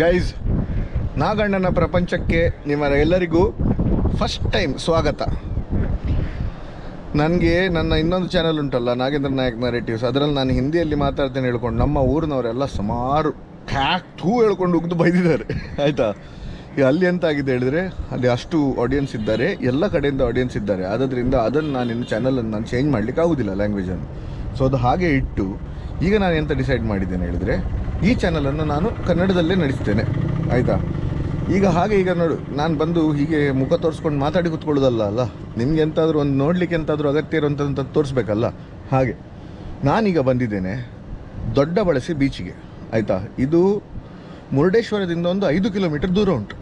Guys ನಾಗಣ್ಣನ ಪ್ರಪಂಚಕ್ಕೆ ನಿಮ್ಮೆಲ್ಲರಿಗೂ first time ಸ್ವಾಗತ. ನನಗೆ ನನ್ನ ಇನ್ನೊಂದು ಚಾನಲ್ ಉಂಟಲ್ಲ, ನಾಗೇಂದ್ರ ನಾಯಕ್ ನರೇಟಿವ್ಸ್ ಅದರಲ್ಲಿ ನಾನು ಹಿಂದಿಯಲ್ಲಿ ಮಾತಾಡ್ತೇನೆ ಹೇಳ್ಕೊಂಡು ನಮ್ಮ ಊರಿನವರೆಲ್ಲ ಸುಮಾರು ಟ್ಯಾಕ್ ಥೂ ಹೇಳ್ಕೊಂಡು ಉಗ್ದು ಬೈದಿದ್ದಾರೆ. ಆಯಿತಾ? ಈಗ ಅಲ್ಲಿ ಎಂತ ಆಗಿದೆ ಹೇಳಿದ್ರೆ, ಅಲ್ಲಿ ಅಷ್ಟು ಆಡಿಯನ್ಸ್ ಇದ್ದಾರೆ, ಎಲ್ಲ ಕಡೆಯಿಂದ ಆಡಿಯನ್ಸ್ ಇದ್ದಾರೆ. ಆದ್ದರಿಂದ ಅದನ್ನು ನಾನು ಇನ್ನು ಚಾನಲನ್ನು ನಾನು ಚೇಂಜ್ ಮಾಡಲಿಕ್ಕೆ ಆಗೋದಿಲ್ಲ ಲ್ಯಾಂಗ್ವೇಜನ್ನು ಸೊ ಅದು ಹಾಗೆ ಇಟ್ಟು, ಈಗ ನಾನು ಎಂತ ಡಿಸೈಡ್ ಮಾಡಿದ್ದೇನೆ ಹೇಳಿದರೆ ಈ ಚಾನಲನ್ನು ನಾನು ಕನ್ನಡದಲ್ಲೇ ನಡೆಸ್ತೇನೆ. ಆಯಿತಾ? ಈಗ ಹಾಗೆ ಈಗ ನೋಡು, ನಾನು ಬಂದು ಹೀಗೆ ಮುಖ ತೋರಿಸ್ಕೊಂಡು ಮಾತಾಡಿ ಕೂತ್ಕೊಳ್ಳೋದಲ್ಲ ಅಲ್ಲ? ನಿಮ್ಗೆ ಎಂತಾದರೂ ಒಂದು ನೋಡಲಿಕ್ಕೆ ಎಂತಾದರೂ ಅಗತ್ಯ ಇರುವಂಥದ್ದು ತೋರಿಸ್ಬೇಕಲ್ಲ? ಹಾಗೆ. ನಾನೀಗ ಬಂದಿದ್ದೇನೆ ದೊಡ್ಡ ಬಳಸಿ ಬೀಚಿಗೆ. ಆಯಿತಾ? ಇದು ಮುರುಡೇಶ್ವರದಿಂದ ಒಂದು ಐದು ಕಿಲೋಮೀಟರ್ ದೂರ ಉಂಟು.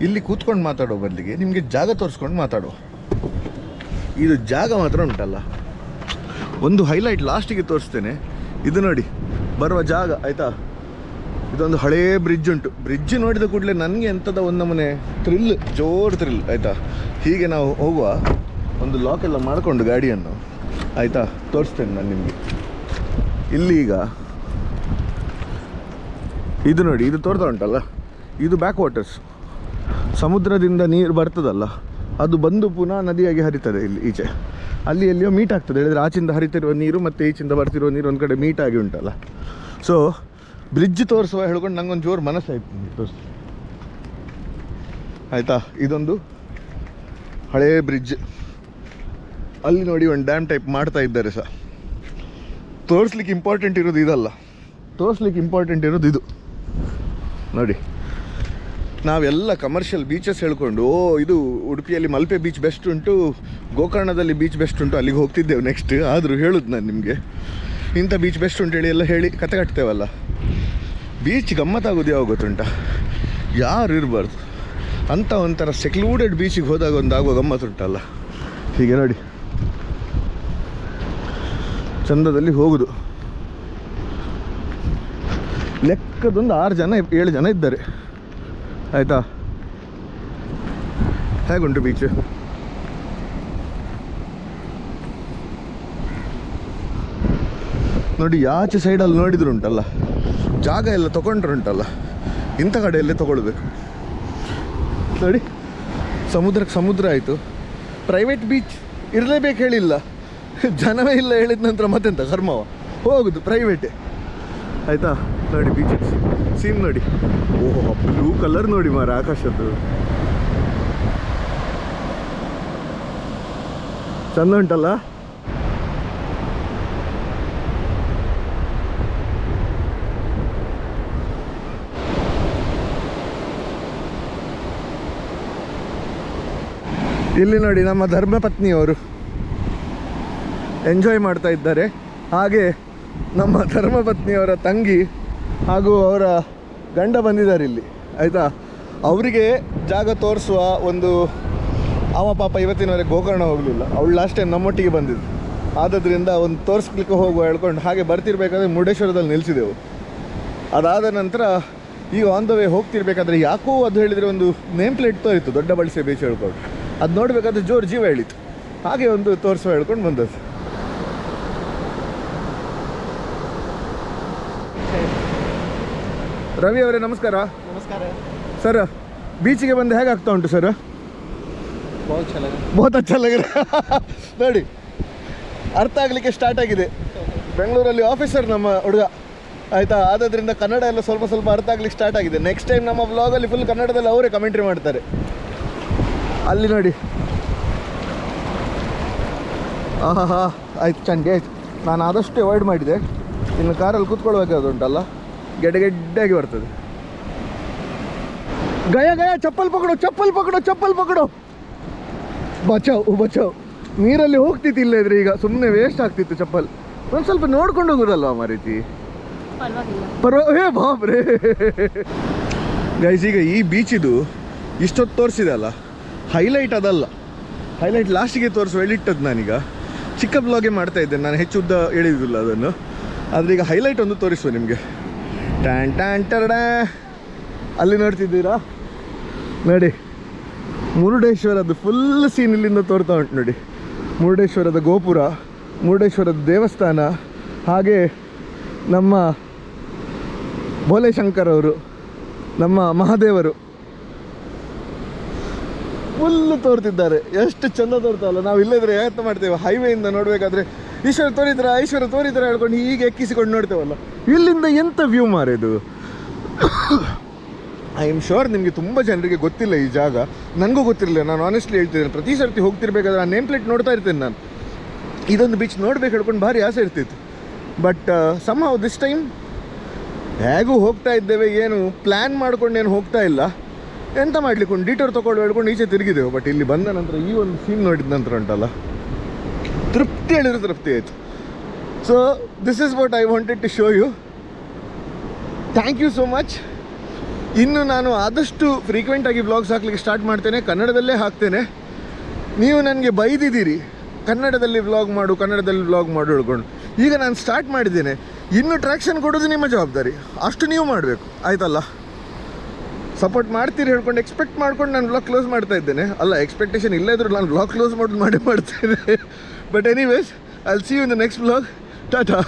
ಇಲ್ಲಿ ಕೂತ್ಕೊಂಡು ಮಾತಾಡೋ ಬದಲಿಗೆ ನಿಮಗೆ ಜಾಗ ತೋರಿಸ್ಕೊಂಡು ಮಾತಾಡುವ. ಇದು ಜಾಗ ಮಾತ್ರ ಉಂಟಲ್ಲ. ಒಂದು ಹೈಲೈಟ್ ಲಾಸ್ಟಿಗೆ ತೋರಿಸ್ತೇನೆ. ಇದು ನೋಡಿ. ಬರುವ ಜಾಗ, ಆಯಿತಾ? ಇದೊಂದು ಹಳೇ ಬ್ರಿಡ್ಜ್ ಉಂಟು. ಬ್ರಿಡ್ಜ್ ನೋಡಿದ ಕೂಡಲೇ ನನಗೆ ಎಂಥದ ಒಂದು ನಮ್ಮನೆ ಥ್ರಿಲ್ ಜೋರು ಥ್ರಿಲ್ ಆಯಿತಾ? ಹೀಗೆ ನಾವು ಹೋಗುವ ಒಂದು ಲಾಕ್ ಎಲ್ಲ ಮಾಡಿಕೊಂಡು ಗಾಡಿಯನ್ನು, ಆಯಿತಾ? ತೋರಿಸ್ತೇನೆ ನಾನು ನಿಮಗೆ. ಇಲ್ಲಿ ಈಗ ಇದು ನೋಡಿ, ಇದು ತೋರ್ತಾ ಉಂಟಲ್ಲ? ಇದು ಬ್ಯಾಕ್ ವಾಟರ್ಸ್ ಸಮುದ್ರದಿಂದ ನೀರು ಬರ್ತದಲ್ಲ, ಅದು ಬಂದು ಪುನಃ ನದಿಯಾಗಿ ಹರಿತದೆ ಇಲ್ಲಿ ಈಚೆ. ಅಲ್ಲಿ ಎಲ್ಲಿಯೋ ಮೀಟ್ ಆಗ್ತದೆ. ಹೇಳಿದ್ರೆ ಆಚಿಂದ ಹರಿತಿರುವ ನೀರು ಮತ್ತು ಈಚಿಂದ ಬರ್ತಿರುವ ನೀರು ಒಂದು ಕಡೆ ಮೀಟ್ ಆಗಿ ಉಂಟಲ್ಲ. ಸೊ ಬ್ರಿಡ್ಜ್ ತೋರಿಸುವ ಹೇಳ್ಕೊಂಡು ನಂಗೊಂದು ಜೋರು ಮನಸ್ಸಾಯ್ತು ತೋರಿಸಿ. ಆಯಿತಾ? ಇದೊಂದು ಹಳೆಯ ಬ್ರಿಡ್ಜ್ ಅಲ್ಲಿ ನೋಡಿ ಒಂದು ಡ್ಯಾಮ್ ಟೈಪ್ ಮಾಡ್ತಾ ಇದ್ದಾರೆ ಸಹ ತೋರಿಸ್ಲಿಕ್ಕೆ ಇಂಪಾರ್ಟೆಂಟ್ ಇರೋದು ಇದಲ್ಲ. ತೋರಿಸ್ಲಿಕ್ಕೆ ಇಂಪಾರ್ಟೆಂಟ್ ಇರೋದು ಇದು. ನೋಡಿ. ನಾವೆಲ್ಲ ಕಮರ್ಷಿಯಲ್ ಬೀಚಸ್ ಹೇಳ್ಕೊಂಡು, ಓ, ಇದು ಉಡುಪಿಯಲ್ಲಿ ಮಲ್ಪೆ ಬೀಚ್ ಬೆಸ್ಟ್ ಉಂಟು, ಗೋಕರ್ಣದಲ್ಲಿ ಬೀಚ್ ಬೆಸ್ಟ್ ಉಂಟು, ಅಲ್ಲಿಗೆ ಹೋಗ್ತಿದ್ದೆವು ನೆಕ್ಸ್ಟ್ ಆದರೂ ಹೇಳುದು ನಾನು ನಿಮಗೆ. ಇಂಥ ಬೀಚ್ ಬೆಸ್ಟ್ ಉಂಟು ಹೇಳಿ ಎಲ್ಲ ಹೇಳಿ ಕತೆ ಕಟ್ತೇವಲ್ಲ. ಬೀಚ್ ಗಮ್ಮತ್ತಾಗೋದು ಯಾವಾಗ ಗೊತ್ತುಂಟ? ಯಾರು ಇರಬಾರ್ದು? ಅಂಥ ಒಂಥರ ಸೆಕ್ಲೂಡೆಡ್ ಬೀಚಿಗೆ ಹೋದಾಗ ಒಂದು ಆಗುವ ಗಮ್ಮತ್ತುಂಟಲ್ಲ ಹೀಗೆ ನೋಡಿ. ಚಂದದಲ್ಲಿ ಹೋಗುದು. ಲೆಕ್ಕದೊಂದು ಆರು ಜನ, ಏಳು ಜನ ಇದ್ದಾರೆ. ಆಯಿತಾ? ಹೇಗುಂಟು ಬೀಚ್ ನೋಡಿ, ಯಾಚೆ ಸೈಡಲ್ಲಿ ನೋಡಿದ್ರು ಉಂಟಲ್ಲ ಜಾಗ ಎಲ್ಲ ತಗೊಂಡ್ರುಂಟಲ್ಲ? ಇಂಥ ಕಡೆಯಲ್ಲೇ ತಗೊಳ್ಬೇಕು. ನೋಡಿ ಸಮುದ್ರಕ್ಕೆ ಸಮುದ್ರ ಆಯಿತು. ಪ್ರೈವೇಟ್ ಬೀಚ್ ಇರಲೇಬೇಕು ಹೇಳಿಲ್ಲ. ಜನವೇ ಇಲ್ಲ ಹೇಳಿದ ನಂತರ ಮತ್ತೆಂತ? ಕರ್ಮವ? ಹೋಗುದು ಪ್ರೈವೇಟೇ ಆಯಿತಾ? ನೋಡಿ ಬೀಚಸ್ ಸೀನ್ ನೋಡಿ. ಓಹ್ ಬ್ಲೂ ಕಲರ್ ನೋಡಿ ಮಾರ ಆಕಾಶದ್ದು. ಚಂದ ಉಂಟಲ್ಲ? ಇಲ್ಲಿ ನೋಡಿ ನಮ್ಮ ಧರ್ಮಪತ್ನಿಯವರು ಎಂಜಾಯ್ ಮಾಡ್ತಾ ಇದ್ದಾರೆ. ಹಾಗೆ ನಮ್ಮ ಧರ್ಮಪತ್ನಿಯವರ ತಂಗಿ ಹಾಗೂ ಅವರ ಗಂಡ ಬಂದಿದ್ದಾರೆ ಇಲ್ಲಿ, ಆಯಿತಾ? ಅವರಿಗೆ ಜಾಗ ತೋರಿಸುವ ಒಂದು ಅವ ಪಾಪ ಇವತ್ತಿನವರೆಗೆ ಗೋಕರ್ಣ ಹೋಗಲಿಲ್ಲ. ಅವಳು ಲಾಸ್ಟ್ ಟೈಮ್ ನಮ್ಮೊಟ್ಟಿಗೆ ಬಂದಿದ್ದು. ಆದ್ದರಿಂದ ಒಂದು ತೋರಿಸ್ಲಿಕ್ಕೆ ಹೋಗುವ ಹೇಳ್ಕೊಂಡು ಹಾಗೆ ಬರ್ತಿರ್ಬೇಕಾದ್ರೆ ಮುರುಡೇಶ್ವರದಲ್ಲಿ ನಿಲ್ಲಿಸಿದೆವು ಅದಾದ ನಂತರ ಈಗ ಆನ್ ದ ವೇ ಹೋಗ್ತಿರ್ಬೇಕಾದ್ರೆ ಯಾಕೋ ಅದು ಹೇಳಿದರೆ ಒಂದು ನೇಮ್ ಪ್ಲೇಟ್ ತೋರಿತ್ತು, ದೊಡ್ಡ ಬಳಸಿ ಬೀಚ್ ಹೇಳ್ಕೊಂಡು ಅದು ನೋಡಬೇಕಾದ್ರೆ ಜೋರು ಜೀವ ಹೇಳಿತ್ತು ಹಾಗೆ ಒಂದು ತೋರಿಸುವ ಹೇಳ್ಕೊಂಡು ಬಂದದ್ದು. ರವಿ ಅವರೇ ನಮಸ್ಕಾರ. ನಮಸ್ಕಾರ. ಸರ್ ಬೀಚಿಗೆ ಬಂದು ಹೇಗೆ ಆಗ್ತಾ ಉಂಟು ಸರ್? ಬಹುತ್ ಚೆನ್ನಾಗಿದೆ. ನೋಡಿ ಅರ್ಥ ಆಗಲಿಕ್ಕೆ ಸ್ಟಾರ್ಟ್ ಆಗಿದೆ. ಬೆಂಗಳೂರಲ್ಲಿ ಆಫೀಸರ್ ನಮ್ಮ ಹುಡುಗ ಆಯಿತಾ? ಆದ್ದರಿಂದ ಕನ್ನಡ ಎಲ್ಲ ಸ್ವಲ್ಪ ಸ್ವಲ್ಪ ಅರ್ಥ ಆಗ್ಲಿಕ್ಕೆ ಸ್ಟಾರ್ಟ್ ಆಗಿದೆ. ನೆಕ್ಸ್ಟ್ ಟೈಮ್ ನಮ್ಮ ಬ್ಲಾಗಲ್ಲಿ ಫುಲ್ ಕನ್ನಡದಲ್ಲಿ ಅವರೇ ಕಮೆಂಟ್ರಿ ಮಾಡ್ತಾರೆ. ಅಲ್ಲಿ ನೋಡಿ. ಆಹಾ ಹಾ ಆಯ್ತು ಚಂಡಿ ಆಯ್ತು. ನಾನು ಆದಷ್ಟು ಅವಾಯ್ಡ್ ಮಾಡಿದೆ. ಇನ್ನು ಕಾರಲ್ಲಿ ಕೂತ್ಕೊಳ್ಬೇಕಾದುಂಟಲ್ಲ ಉಂಟಲ್ಲ ಗೆಡ್ಡೆ ಬರ್ತದೆ. ಗಯ ಗಯ, ಚಪ್ಪಲ್ ಪಕಡು ಚಪ್ಪಲ್ ಪಕಡು ಚಪ್ಪಲ್ ಪಕಡು. ಬಚಾವ್ ಬಚಾವ್. ನೀರಲ್ಲಿ ಹೋಗ್ತಿತ್ತು ಇಲ್ಲ ಇದ್ರೆ ಈಗ ಸುಮ್ಮನೆ ವೇಸ್ಟ್ ಆಗ್ತಿತ್ತು ಚಪ್ಪಲ್. ಒಂದು ಸ್ವಲ್ಪ ನೋಡ್ಕೊಂಡು ಹೋಗೋದಲ್ವಾ ಮಾರೀತಿ ಪರವಾಗಿಲ್ಲ ಬಾಬ್ರೆ ಗೈಸ್ ಈಗ ಈ ಬೀಚಿದು ಇಷ್ಟೊತ್ತು ತೋರಿಸಿದೆ ಅಲ್ಲ? ಹೈಲೈಟ್ ಅದಲ್ಲ. ಹೈಲೈಟ್ ಲಾಸ್ಟಿಗೆ ತೋರಿಸುವ ಹೇಳಿಟ್ಟದ್ದು ನಾನೀಗ. ಚಿಕ್ಕ ಬ್ಲಾಗೆ ಮಾಡ್ತಾ ಇದ್ದೇನೆ, ನಾನು ಹೆಚ್ಚು ಉದ್ದ ಹೇಳಿದಿಲ್ಲ ಅದನ್ನು. ಆದರೆ ಈಗ ಹೈಲೈಟ್ ಒಂದು ತೋರಿಸುವ ನಿಮಗೆ. ಟ್ಯಾನ್ ಟ್ಯಾನ್ ಟರಡಾ ಅಲ್ಲಿ ನೋಡ್ತಿದ್ದೀರಾ? ನೋಡಿ ಮುರುಡೇಶ್ವರದ ಫುಲ್ ಸೀನ್ ಇಲ್ಲಿಂದ ತೋರ್ತಾ ಉಂಟು ನೋಡಿ. ಮುರುಡೇಶ್ವರದ ಗೋಪುರ, ಮುರುಡೇಶ್ವರದ ದೇವಸ್ಥಾನ, ಹಾಗೆ ನಮ್ಮ ಭೋಲೆ ಶಂಕರ್ ಅವರು, ನಮ್ಮ ಮಹಾದೇವರು. ಫುಲ್ಲು ತೋರ್ತಿದ್ದಾರೆ. ಎಷ್ಟು ಚಂದ ತೋರ್ತಲ್ಲ ನಾವು ಇಲ್ಲದ್ರೆ ಯಾವತ್ತ ಮಾಡ್ತೇವೆ. ಹೈವೇಯಿಂದ ನೋಡಬೇಕಾದ್ರೆ ಈಶ್ವರ ತೋರಿದ್ರ ಈಶ್ವರ ತೋರಿದ್ರ ಹೇಳ್ಕೊಂಡು ಹೀಗೆ ಎಕ್ಕಿಸಿಕೊಂಡು ನೋಡ್ತೇವಲ್ಲ. ಇಲ್ಲಿಂದ ಎಂಥ ವ್ಯೂ ಮಾರಿದು? ಐ ಆಮ್ ಶೋರ್ ನಿಮಗೆ ತುಂಬ ಜನರಿಗೆ ಗೊತ್ತಿಲ್ಲ ಈ ಜಾಗ. ನನಗೂ ಗೊತ್ತಿರಲಿಲ್ಲ. ನಾನು ಆನೆಸ್ಟ್ಲಿ ಹೇಳ್ತಿದ್ದೇನೆ. ಪ್ರತಿ ಸರ್ತಿ ಹೋಗ್ತಿರ್ಬೇಕಾದ್ರೆ ಆ ನೇಮ್ ಪ್ಲೇಟ್ ನೋಡ್ತಾ ಇರ್ತೇನೆ ನಾನು. ಇದೊಂದು ಬೀಚ್ ನೋಡ್ಬೇಕು ಹೇಳ್ಕೊಂಡು ಭಾರಿ ಆಸೆ ಇರ್ತಿತ್ತು. But somehow this time ಹೇಗೂ ಹೋಗ್ತಾ ಇದ್ದೇವೆ, ಏನು ಪ್ಲ್ಯಾನ್ ಮಾಡ್ಕೊಂಡು ಏನು ಹೋಗ್ತಾ ಇಲ್ಲ. ಎಂತ ಮಾಡ್ಲಿಕ್ಕೆ? ಒಂದು ಡೀಟೋರ್ ತೊಗೊಂಡು ಹೇಳ್ಕೊಂಡು ಈಚೆ ತಿರುಗಿದೆವು. ಬಟ್ ಇಲ್ಲಿ ಬಂದ ನಂತರ ಈ ಒಂದು ಸೀನ್ ನೋಡಿದ ನಂತರ ಉಂಟಲ್ಲ? ತೃಪ್ತಿ ಹೇಳಿದ್ರೆ ತೃಪ್ತಿ ಆಯಿತು. So this is what I wanted to show you thank you so much ಇನ್ನು ನಾನು ಆದಷ್ಟು ಫ್ರೀಕ್ವೆಂಟಾಗಿ ಬ್ಲಾಗ್ಸ್ ಹಾಕ್ಲಿಕ್ಕೆ ಸ್ಟಾರ್ಟ್ ಮಾಡ್ತೇನೆ. ಕನ್ನಡದಲ್ಲೇ ಹಾಕ್ತೇನೆ. ನೀವು ನನಗೆ ಬೈದಿದ್ದೀರಿ. ಕನ್ನಡದಲ್ಲಿ ವ್ಲಾಗ್ ಮಾಡು, ಕನ್ನಡದಲ್ಲಿ ವ್ಲಾಗ್ ಮಾಡು ಹೇಳ್ಕೊಂಡು. ಈಗ ನಾನು ಸ್ಟಾರ್ಟ್ ಮಾಡಿದ್ದೇನೆ. ಇನ್ನು ಟ್ರ್ಯಾಕ್ಷನ್ ಕೊಡೋದು ನಿಮ್ಮ ಜವಾಬ್ದಾರಿ. ಅಷ್ಟು ನೀವು ಮಾಡಬೇಕು. ಆಯ್ತಲ್ಲ? ಸಪೋರ್ಟ್ ಮಾಡ್ತೀರಿ ಹೇಳ್ಕೊಂಡು ಎಕ್ಸ್ಪೆಕ್ಟ್ ಮಾಡ್ಕೊಂಡು ನಾನು ಬ್ಲಾಗ್ ಕ್ಲೋಸ್ ಮಾಡ್ತಾ ಇದ್ದೇನೆ. ಅಲ್ಲ ಎಕ್ಸ್ಪೆಕ್ಟೇಷನ್ ಇಲ್ಲ ಇದ್ರೂ ನಾನು ಬ್ಲಾಗ್ ಕ್ಲೋಸ್ ಮಾಡೋದು ಮಾಡೇ ಮಾಡ್ತೇನೆ. But anyways I see you in the next blog Tata.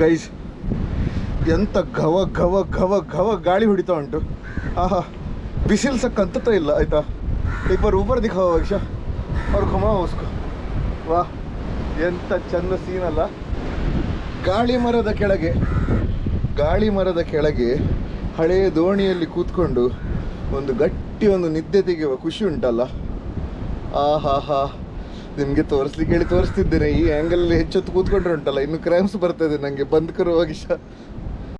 Guys ಎಂಥ ಘವ ಘವ ಘವ ಘವ ಗಾಳಿ ಹೊಡಿತಾ ಉಂಟು. ಆಹಾ ಬಿಸಿಲು ಸಕ್ಕಂತ ಇಲ್ಲ, ಆಯಿತಾ? ಇಬ್ಬರು ಊಬರ್ ದಿಕ್ಕಾವ ಅವ್ರು ಘುಮಾವೋಸ್ಕೊ ವಾ ಎಂಥ ಚಂದ ಅಲ್ಲ. ಗಾಳಿ ಮರದ ಕೆಳಗೆ, ಗಾಳಿ ಮರದ ಕೆಳಗೆ ಹಳೆಯ ದೋಣಿಯಲ್ಲಿ ಕೂತ್ಕೊಂಡು ಒಂದು ಗಟ್ಟಿ ಒಂದು ನಿದ್ದೆ ತೆಗೆಯುವ ಖುಷಿ ಉಂಟಲ್ಲ. ಆ ಹಾ. ಹಾ ನಿಮಗೆ ತೋರಿಸ್ಲಿಕ್ಕೆ ಹೇಳಿ ತೋರಿಸ್ತಿದ್ದೇನೆ. ಈ ಆ್ಯಂಗಲಲ್ಲಿ ಹೆಚ್ಚೊತ್ತು ಕೂತ್ಕೊಂಡ್ರೆ ಉಂಟಲ್ಲ. ಇನ್ನು ಕ್ರ್ಯಾಮ್ಸ್ ಬರ್ತದೆ ನನಗೆ ಬಂದ್ ಕರುವಾಗ